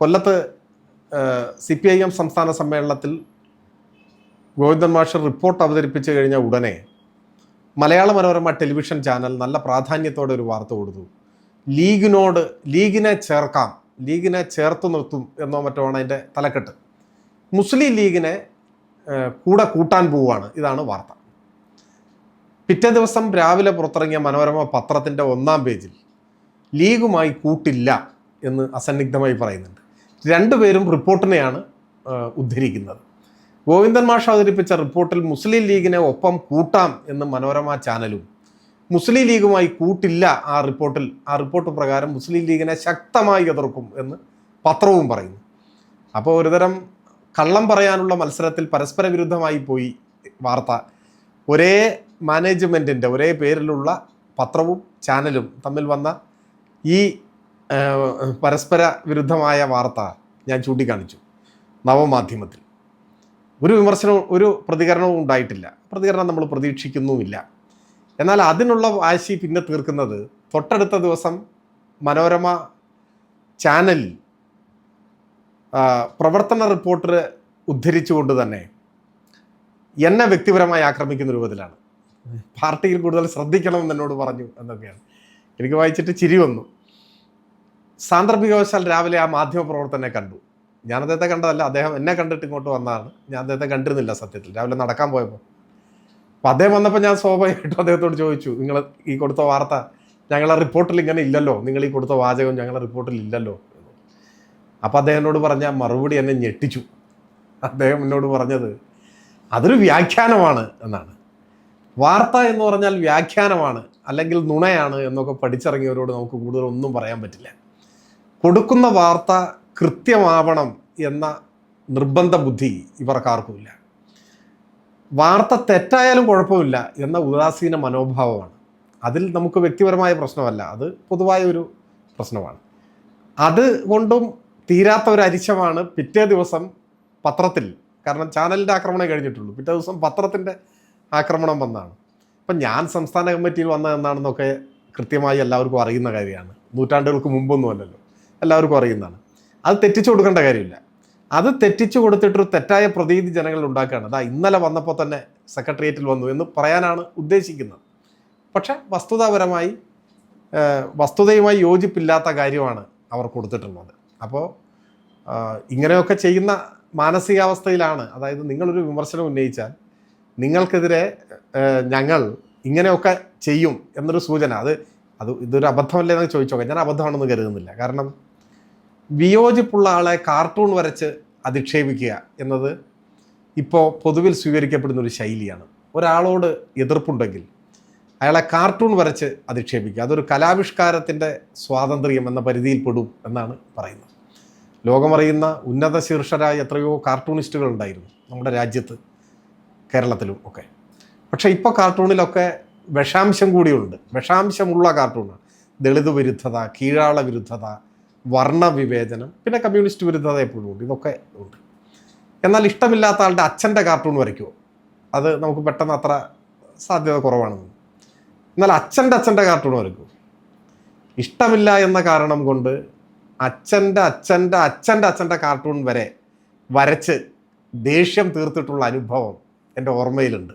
കൊല്ലത്ത് C P I M സംസ്ഥാന സമ്മേളനത്തിൽ ഗോവിന്ദൻ മാഷർ റിപ്പോർട്ട് അവതരിപ്പിച്ചു കഴിഞ്ഞ ഉടനെ മലയാള മനോരമ ടെലിവിഷൻ ചാനൽ നല്ല പ്രാധാന്യത്തോടെ ഒരു വാർത്ത കൊടുത്തു. ലീഗിനോട് ലീഗിനെ ചേർക്കാം ലീഗിനെ ചേർത്ത് നിർത്തും എന്നോ മറ്റോ ആണ് അതിന്റെ തലക്കെട്ട്. മുസ്ലിം ലീഗിനെ കൂടെ കൂട്ടാൻ പോവുകയാണ്. ഇതാണ് വാർത്ത. പിറ്റേ ദിവസം രാവിലെ പുറത്തിറങ്ങിയ മനോരമ പത്രത്തിന്റെ ഒന്നാം പേജിൽ ലീഗുമായി കൂട്ടില്ല എന്ന് അസന്നിഗ്ധമായി പറയുന്നുണ്ട്. രണ്ടുപേരും റിപ്പോർട്ടിനെയാണ് ഉദ്ധരിക്കുന്നത്. ഗോവിന്ദൻ മാഷ് അവതരിപ്പിച്ച റിപ്പോർട്ടിൽ മുസ്ലിം ലീഗിനെ ഒപ്പം കൂട്ടാം എന്ന് മനോരമ ചാനലും മുസ്ലിം ലീഗുമായി കൂട്ടില്ല ആ റിപ്പോർട്ടിൽ. ആ റിപ്പോർട്ട് പ്രകാരം മുസ്ലിം ലീഗിനെ ശക്തമായി എതിർക്കും എന്ന് പത്രവും പറയുന്നു. അപ്പോൾ ഒരുതരം കള്ളം പറയാനുള്ള മത്സരത്തിൽ പരസ്പര വിരുദ്ധമായി പോയി വാർത്ത. ഒരേ മാനേജ്മെന്റിന്റെ ഒരേ പേരിലുള്ള പത്രവും ചാനലും തമ്മിൽ വന്ന ഈ പരസ്പര വിരുദ്ധമായ വാർത്ത ഞാൻ ചൂണ്ടിക്കാണിച്ചു നവമാധ്യമത്തിൽ. ഒരു വിമർശനവും ഒരു പ്രതികരണവും ഉണ്ടായിട്ടില്ല. പ്രതികരണം നമ്മൾ പ്രതീക്ഷിക്കുന്നുമില്ല. എന്നാൽ അതിനുള്ള വാശി പിന്നെ തീർക്കുന്നത് തൊട്ടടുത്ത ദിവസം മനോരമ ചാനലിൽ പ്രവർത്തന റിപ്പോർട്ടർ ഉദ്ധരിച്ചുകൊണ്ട് തന്നെ എന്നെ വ്യക്തിപരമായി ആക്രമിക്കുന്ന രൂപത്തിലാണ്. പാർട്ടിയിൽ കൂടുതൽ ശ്രദ്ധിക്കണമെന്ന് എന്നോട് പറഞ്ഞു എന്നൊക്കെയാണ്. എനിക്ക് വായിച്ചിട്ട് ചിരി വന്നു. സാന്ദർഭികവശാൽ രാവിലെ ആ മാധ്യമ പ്രവർത്തനെ കണ്ടു. ഞാൻ അദ്ദേഹത്തെ കണ്ടതല്ല അദ്ദേഹം എന്നെ കണ്ടിട്ട് ഇങ്ങോട്ട് വന്നതാണ്. ഞാൻ അദ്ദേഹത്തെ കണ്ടിരുന്നില്ല സത്യത്തിൽ. രാവിലെ നടക്കാൻ പോയപ്പോൾ. അപ്പം അദ്ദേഹം വന്നപ്പോൾ ഞാൻ സ്വാഭാവികമായിട്ടും അദ്ദേഹത്തോട് ചോദിച്ചു നിങ്ങൾ ഈ കൊടുത്ത വാർത്ത ഞങ്ങളെ റിപ്പോർട്ടിൽ ഇങ്ങനെ ഇല്ലല്ലോ? നിങ്ങൾ ഈ കൊടുത്ത വാചകം ഞങ്ങളെ റിപ്പോർട്ടിൽ ഇല്ലല്ലോ. അപ്പോൾ അദ്ദേഹം പറഞ്ഞ മറുപടി എന്നെ ഞെട്ടിച്ചു. അദ്ദേഹം എന്നോട് പറഞ്ഞത് അതൊരു വ്യാഖ്യാനമാണ് എന്നാണ്. വാർത്ത എന്ന് പറഞ്ഞാൽ വ്യാഖ്യാനമാണ് അല്ലെങ്കിൽ നുണയാണ് എന്നൊക്കെ പഠിച്ചിറങ്ങിയവരോട് നമുക്ക് കൂടുതൽ ഒന്നും പറയാൻ പറ്റില്ല. കൊടുക്കുന്ന വാർത്ത കൃത്യമാവണം എന്ന നിർബന്ധ ബുദ്ധി ഇവർക്കാർക്കുമില്ല. വാർത്ത തെറ്റായാലും കുഴപ്പമില്ല എന്ന ഉദാസീന മനോഭാവമാണ്. അതിൽ നമുക്ക് വ്യക്തിപരമായ പ്രശ്നമല്ല അത് പൊതുവായ ഒരു പ്രശ്നമാണ്. അത് കൊണ്ടും തീരാത്ത ഒരു അരിശമാണ് പിറ്റേ ദിവസം പത്രത്തിൽ കാരണം ചാനലിന്റെ ആക്രമണം കഴിഞ്ഞിട്ടുള്ളൂ. പിറ്റേ ദിവസം പത്രത്തിന്റെ ആക്രമണം വന്നാണ്. അപ്പം ഞാൻ സംസ്ഥാന കമ്മിറ്റിയിൽ വന്നതെന്നാണെന്നൊക്കെ കൃത്യമായി എല്ലാവർക്കും അറിയുന്ന കാര്യമാണ്. നൂറ്റാണ്ടുകൾക്ക് മുമ്പൊന്നും അല്ലല്ലോ എല്ലാവർക്കും അറിയുന്നതാണ്. അത് തെറ്റിച്ചു കൊടുക്കേണ്ട കാര്യമില്ല. അത് തെറ്റിച്ചു കൊടുത്തിട്ടൊരു തെറ്റായ പ്രതീതി ജനങ്ങളിൽ ഉണ്ടാക്കുകയാണ്. അതാ ഇന്നലെ വന്നപ്പോൾ തന്നെ സെക്രട്ടേറിയറ്റിൽ വന്നു എന്ന് പറയാനാണ് ഉദ്ദേശിക്കുന്നത്. പക്ഷെ വസ്തുതാപരമായി വസ്തുതയുമായി യോജിപ്പില്ലാത്ത കാര്യമാണ് അവർ കൊടുത്തിട്ടുള്ളത്. അപ്പോൾ ഇങ്ങനെയൊക്കെ ചെയ്യുന്ന മാനസികാവസ്ഥയിലാണ്. അതായത് നിങ്ങളൊരു വിമർശനം ഉന്നയിച്ചാൽ നിങ്ങൾക്കെതിരെ ഞങ്ങൾ ഇങ്ങനെയൊക്കെ ചെയ്യും എന്നൊരു സൂചന. അത് അത് ഇതൊരു അബദ്ധമല്ലേ എന്ന് ചോദിച്ചോക്കാം ഞാൻ അബദ്ധമാണെന്ന് കരുതുന്നില്ല. കാരണം വിയോജിപ്പുള്ള ആളെ കാർട്ടൂൺ വരച്ച് അധിക്ഷേപിക്കുക എന്നത് ഇപ്പോൾ പൊതുവിൽ സ്വീകരിക്കപ്പെടുന്ന ഒരു ശൈലിയാണ്. ഒരാളോട് എതിർപ്പുണ്ടെങ്കിൽ അയാളെ കാർട്ടൂൺ വരച്ച് അധിക്ഷേപിക്കുക. അതൊരു കലാവിഷ്കാരത്തിന്റെ സ്വാതന്ത്ര്യം എന്ന പരിധിയിൽ പെടും എന്നാണ് പറയുന്നത്. ലോകമറിയുന്ന ഉന്നത ശീർഷരായ എത്രയോ കാർട്ടൂണിസ്റ്റുകൾ ഉണ്ടായിരുന്നു നമ്മുടെ രാജ്യത്ത് കേരളത്തിലും ഒക്കെ. പക്ഷേ ഇപ്പോൾ കാർട്ടൂണിലൊക്കെ വിഷാംശം കൂടിയുണ്ട്. വിഷാംശമുള്ള കാർട്ടൂണാണ്. ദളിത് വിരുദ്ധത കീഴാള വിരുദ്ധത വർണവിവേചനം പിന്നെ കമ്മ്യൂണിസ്റ്റ് വിരുദ്ധത എപ്പോഴും ഉണ്ട്. ഇതൊക്കെ ഉണ്ട്. എന്നാൽ ഇഷ്ടമില്ലാത്ത ആളുടെ അച്ഛന്റെ കാർട്ടൂൺ വരയ്ക്കുമോ അത് നമുക്ക് പെട്ടെന്ന് അത്ര സാധ്യത കുറവാണെന്ന്. എന്നാൽ അച്ഛന്റെ അച്ഛന്റെ കാർട്ടൂൺ വരയ്ക്കുമോ ഇഷ്ടമില്ല എന്ന കാരണം കൊണ്ട് അച്ഛന്റെ അച്ഛന്റെ അച്ഛന്റെ അച്ഛന്റെ കാർട്ടൂൺ വരെ വരച്ച് ദേഷ്യം തീർത്തിട്ടുള്ള അനുഭവം എന്റെ ഓർമ്മയിലുണ്ട്.